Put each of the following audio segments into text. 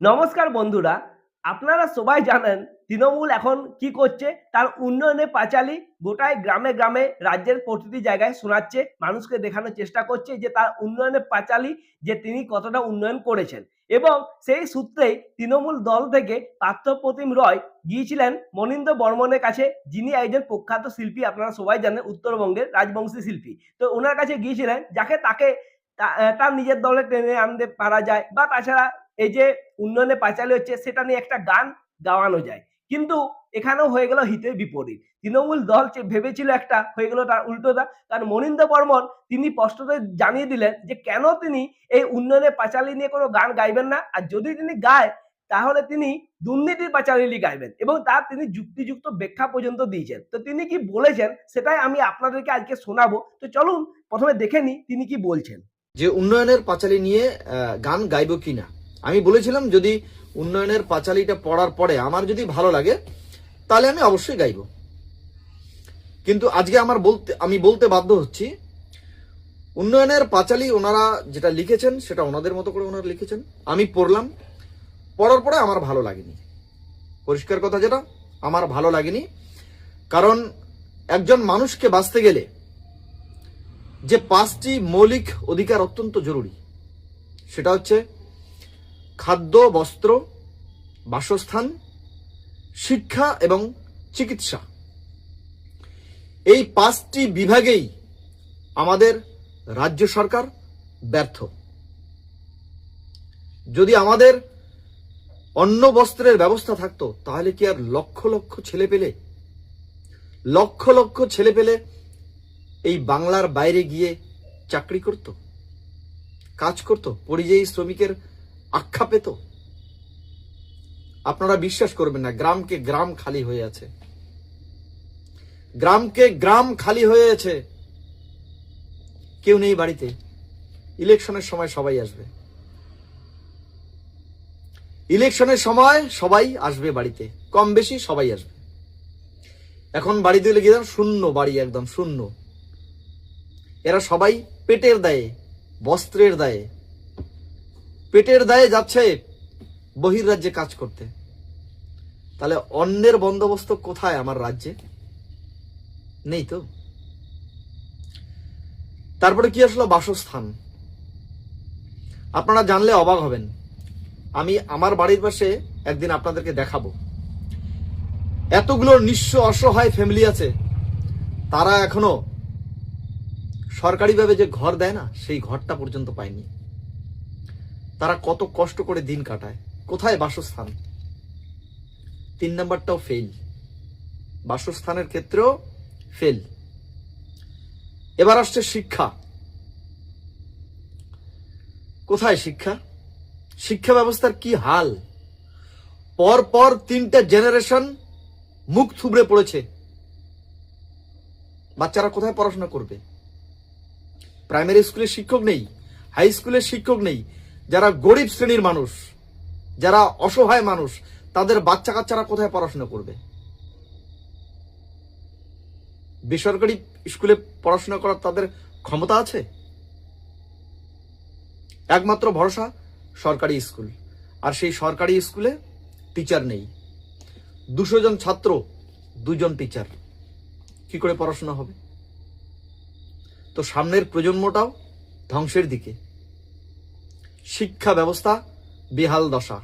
নমস্কার বন্ধুরা, আপনারা সবাই জানেন তৃণমূল এখন কি করছে? তার উন্নয়নে পাঁচালি গোটায় গ্রামে গ্রামে রাজ্যের প্রতিটি জায়গায় শোনাচ্ছে, মানুষকে দেখানোর চেষ্টা করছে যে তার উন্নয়নে পাঁচালি যে তিনি কতটা উন্নয়ন করেছেন। এবং সেই সূত্রেই তৃণমূল দল থেকে পার্থপ্রতিম রয় গিয়েছিলেন মনিন্দ্র বর্মনের কাছে, যিনি একজন প্রখ্যাত শিল্পী, আপনারা সবাই জানেন উত্তরবঙ্গের রাজবংশী শিল্পী। তো ওনার কাছে গিয়েছিলেন, যাকে তাকে তার নিজের দলে টেনে আনতে পারা যায় বা তাছাড়া এই যে উন্নয়নে পাঁচালি হচ্ছে, সেটা নিয়ে একটা গান গাওয়ানো যায়। কিন্তু এখানেও হয়ে গেল হিতের বিপরীত। তৃণমূল দল ভেবেছিল একটা, হয়ে গেল তার উল্টোটা। কারণ মনিন্দ্র বর্মন, তিনি স্পষ্টত জানিয়ে দিলেন যে, কেন তিনি এই উন্নয়নের পাঁচালি নিয়ে কোনো গান গাইবেন না? আর যদি তিনি গায়, তাহলে তিনি দুর্নীতির পাঁচালি গাইবেন। এবং তার তিনি যুক্তিযুক্ত ব্যাখ্যা পর্যন্ত দিয়েছেন। তো তিনি কি বলেছেন, সেটাই আমি আপনাদেরকে আজকে শোনাবো। তো চলুন, প্রথমে দেখে নিই তিনি কি বলছেন। যে উন্নয়নের পাঁচালী নিয়ে গান গাইব কিনা? আমি বলেছিলাম যদি উন্নয়নের পাঁচালীটা পড়ার পরে আমার যদি ভালো লাগে, তাহলে আমি অবশ্যই গাইবো। কিন্তু আজকে আমার বলতে, আমি বলতে বাধ্য হচ্ছি, উন্নয়নের পাঁচালী ওনারা যেটা লিখেছেন, সেটা ওনাদের মতো করে ওনারা লিখেছেন। আমি পড়লাম, পড়ার পরে আমার ভালো লাগেনি। পরিষ্কার কথা যেটা, আমার ভালো লাগেনি। কারণ একজন মানুষকে বাঁচতে গেলে যে পাঁচটি মৌলিক অধিকার অত্যন্ত জরুরি, সেটা হচ্ছে খাদ্য, বস্ত্র, বাসস্থান, শিক্ষা এবং চিকিৎসা। এই পাঁচটি বিভাগেই আমাদের রাজ্য সরকার ব্যর্থ। যদি আমাদের অন্ন বস্ত্রের ব্যবস্থা থাকতো, তাহলে কি আর লক্ষ লক্ষ ছেলে পেলে, লক্ষ লক্ষ ছেলে পেলে এই বাংলার বাইরে গিয়ে চাকরি করত, কাজ করত, পরিযায়ী শ্রমিকের আখ্যা পেত? আপনারা বিশ্বাস করবেন না, গ্রামকে গ্রাম খালি হয়ে আছে। গ্রামকে গ্রাম খালি হয়ে আছে। কেউ নেই বাড়িতে। ইলেকশনের সময় সবাই আসবে। ইলেকশনের সময় সবাই আসবে বাড়িতে। কম বেশি সবাই আসবে। এখন বাড়িতে গিয়ে দেখেন শূন্য বাড়ি একদম, শূন্য। এরা সবাই পেটের দায়ে, বস্ত্রের দায়ে। পেটের দায়ে যাচ্ছে বহির্রাজ্যে কাজ করতে। তাহলে অন্যের বন্দোবস্ত কোথায় আমার রাজ্যে? নেই তো? তারপরে কি আসলো বাসস্থান? আপনারা জানলে অবাক হবেন। আমি আমার বাড়ির পাশে একদিন আপনাদেরকে দেখাবো। এতগুলো নিঃস্ব অসহায় ফ্যামিলি আছে। তারা এখনও সরকারিভাবে যে ঘর দেয় না, সেই ঘরটা পর্যন্ত পায়নি। তারা কত কষ্ট করে দিন কাটায়। কোথায় বাসস্থান? তিন নাম্বারটাও ফেল বাসস্থানের ক্ষেত্রেও ফেল এবার আসছে শিক্ষা। কোথায় শিক্ষা? শিক্ষা ব্যবস্থার কি হাল? পর পর তিনটা জেনারেশন মুখ থুবড়ে পড়েছে। বাচ্চারা কোথায় পড়াশোনা করবে? প্রাইমারি স্কুলের শিক্ষক নেই হাই স্কুলের শিক্ষক নেই যারা গরিব শ্রেণির মানুষ, যারা অসহায় মানুষ, তাদের বাচ্চা কাচ্চারা কোথায় পড়াশোনা করবে? বেসরকারি স্কুলে পড়াশোনা করার তাদের ক্ষমতা আছে? একমাত্র ভরসা সরকারি স্কুল। আর সেই সরকারি স্কুলে টিচার নেই। দুশো জন ছাত্র, দুজন টিচার কি করে পড়াশোনা হবে? তো সামনের প্রজন্মটাও ধ্বংসের দিকে। শিক্ষা ব্যবস্থা, বেহাল দশা।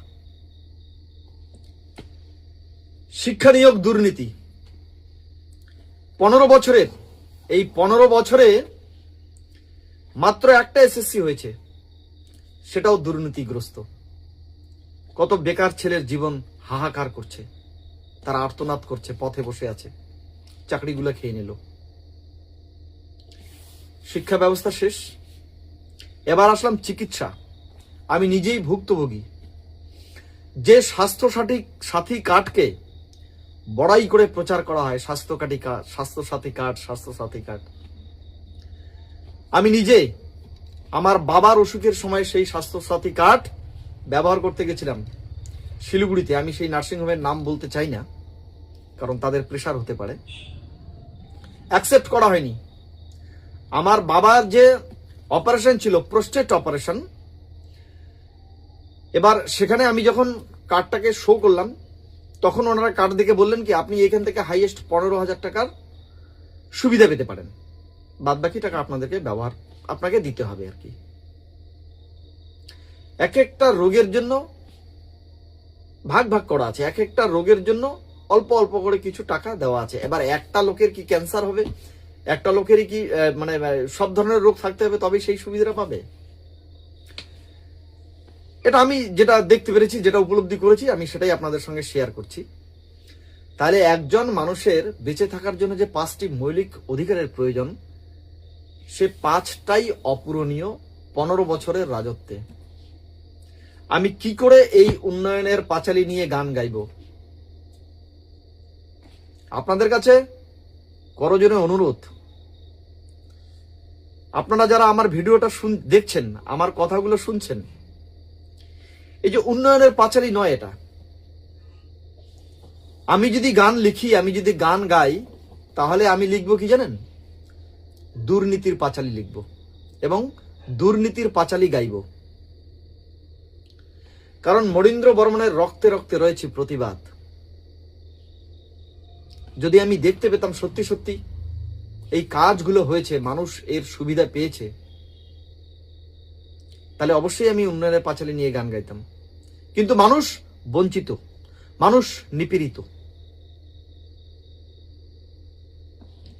শিক্ষা নিয়োগ দুর্নীতি। পনেরো বছরের, এই পনেরো বছরে মাত্র একটা এসএসসি হয়েছে। সেটাও দুর্নীতিগ্রস্ত। কত বেকার ছেলের জীবন হাহাকার করছে। তারা আর্তনাদ করছে, পথে বসে আছে। চাকরিগুলো খেয়ে নিল। শিক্ষা ব্যবস্থা শেষ। এবার আসলাম চিকিৎসা। আমি নিজেই ভুক্তভোগী। যে স্বাস্থ্য সাথী সাথী কার্ডকে বড়াই করে প্রচার করা হয়, স্বাস্থ্য কার্ডি কার্ড, স্বাস্থ্য সাথী কার্ড, স্বাস্থ্য সাথী কার্ড। আমি নিজে আমার বাবার অসুখের সময় সেই স্বাস্থ্য সাথী কার্ড ব্যবহার করতে গেছিলাম শিলিগুড়িতে। আমি সেই নার্সিংহোমের নাম বলতে চাই না, কারণ তাদের প্রেশার হতে পারে। অ্যাকসেপ্ট করা হয়নি। আমার বাবার যে অপারেশন ছিল প্রোস্টেট অপারেশন এবার সেখানে আমি যখন কার্ডটাকে শো করলাম, তখন ওনারা কার্ড দেখে বললেন কি, আপনি এখান থেকে হাইয়েস্ট পনেরো হাজার টাকার সুবিধা পেতে পারেন। বাদ বাকি টাকা আপনাদেরকে ব্যবহার, আপনাকে দিতে হবে আর কি। এক একটা রোগের জন্য ভাগ ভাগ করা আছে, এক একটা রোগের জন্য অল্প অল্প করে কিছু টাকা দেওয়া আছে। এবার একটা লোকের কি ক্যান্সার হবে? একটা লোকেরই কি মানে সব ধরনের রোগ থাকতে হবে, তবেই সেই সুবিধাটা পাবে? এটা আমি যেটা দেখতে পেরেছি, যেটা উপলব্ধি করেছি, আমি সেটাই আপনাদের সঙ্গে শেয়ার করছি। তাহলে একজন মানুষের বেঁচে থাকার জন্য যে পাঁচটি মৌলিক অধিকারের প্রয়োজন, সে পাঁচটাই অপূরণীয় পনেরো বছরের রাজত্বে। আমি কি করে এই উন্নয়নের পাঁচালি নিয়ে গান গাইব? আপনাদের কাছে করজনে অনুরোধ। আপনারা যারা আমার ভিডিওটা দেখছেন, আমার কথাগুলো শুনছেন এই যে উন্নয়নের পাঁচালি নয় এটা। আমি যদি গান লিখি, আমি যদি গান গাই, তাহলে আমি লিখব কি জানেন? দুর্নীতির পাঁচালি লিখব এবং দুর্নীতির পাঁচালি গাইব। কারণ মরীন্দ্র বর্মনের রক্তে রক্তে রয়েছে প্রতিবাদ। যদি আমি দেখতে পেতাম সত্যি সত্যি এই কাজগুলো হয়েছে, মানুষ এর সুবিধা পেয়েছে তাহলে অবশ্যই আমি উন্নয়নের পাঁচালি নিয়ে গান গাইতাম। কিন্তু মানুষ বঞ্চিত, মানুষ নিপীড়িত।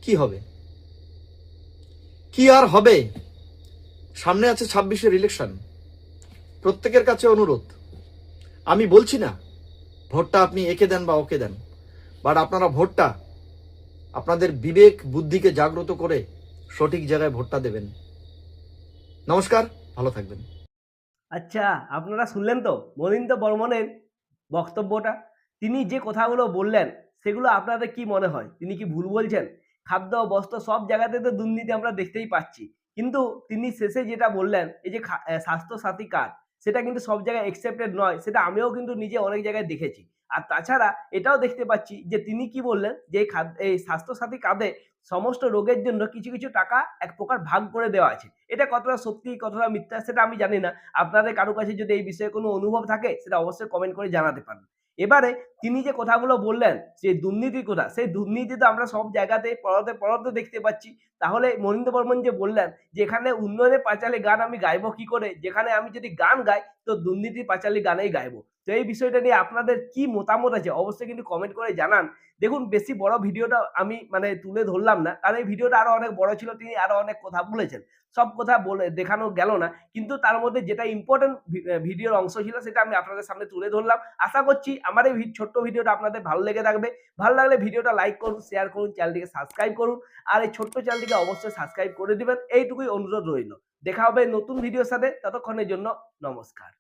কি হবে? কি আর হবে? সামনে আছে ছাব্বিশের ইলেকশন প্রত্যেকের কাছে অনুরোধ। আমি বলছি না, ভোটটা আপনি একে দেন বা ওকে দেন। বাট আপনারা ভোটটা, আপনাদের বিবেক, বুদ্ধিকে জাগ্রত করে সঠিক জায়গায় ভোটটা দেবেন। নমস্কার। ভালো থাকবেন। আচ্ছা আপনারা শুনলেন তো? মনিন্দ বর্মনের বক্তব্যটা। তিনি যে কথাগুলো বললেন সেগুলো আপনাদের কি মনে হয়? তিনি কি ভুল বলছেন? খাদ্য বস্ত্র সব জায়গাতে তো দুর্নীতি আমরা দেখতেই পাচ্ছি। কিন্তু তিনি শেষে যেটা বললেন এই যে খা- আহ, স্বাস্থ্য সাথী কার্ড সেটা কিন্তু সব জায়গায় অ্যাকসেপ্টেড নয়। সেটা আমিও কিন্তু নিজে অনেক জায়গায় দেখেছি। আর তাছাড়া এটাও দেখতে পাচ্ছি যে তিনি কি বললেন? যে এই খাদ্য এই স্বাস্থ্য সাথী কার্ডে সমস্ত রোগের জন্য কিছু কিছু টাকা এক প্রকার ভাগ করে দেওয়া আছে। এটা কতটা সত্যি, কতটা মিথ্যা সেটা আমি জানি না। আপনাদের কারও কাছে যদি এই বিষয়ে কোনো অনুভব থাকে, সেটা অবশ্যই কমেন্ট করে জানাতে পারেন। এবারে তিনি যে কথাগুলো বললেন সেই দুর্নীতির কথা, সেই দুর্নীতি তো আমরা সব জায়গাতে পড়াতে পড়াতে দেখতে পাচ্ছি। তাহলে মনিন্দ্র বর্মন যে বললেন, যে এখানে উন্নয়নের পাঁচালী গান আমি গাইবো কি করে? যেখানে আমি যদি গান গাই তো দুর্নীতি পাঁচালী গানেই গাইবো। তো এই বিষয়টা নিয়ে আপনাদের কি মতামত আছে অবশ্যই কিন্তু কমেন্ট করে জানান। দেখুন, বেশি বড় ভিডিওটা আমি মানে তুলে ধরলাম না, কারণ এই ভিডিওটা আরও অনেক বড় ছিল, তিনি আরও অনেক কথা বলেছেন। সব কথা বলে দেখানো গেল না, কিন্তু তার মধ্যে যেটা ইম্পর্টেন্ট ভিডিওর অংশ ছিল, সেটা আমি আপনাদের সামনে তুলে ধরলাম। আশা করছি আমার এই ছোট্ট ভিডিওটা আপনাদের ভালো লেগে থাকবে। ভালো লাগলে ভিডিওটা লাইক করুন শেয়ার করুন চ্যানেলটিকে সাবস্ক্রাইব করুন, আর এই ছোট্ট চ্যানেলটিকে অবশ্যই সাবস্ক্রাইব করে দিবেন। এইটুকুই অনুরোধ রইল। দেখা হবে নতুন ভিডিওর সাথে ততক্ষণের জন্য নমস্কার।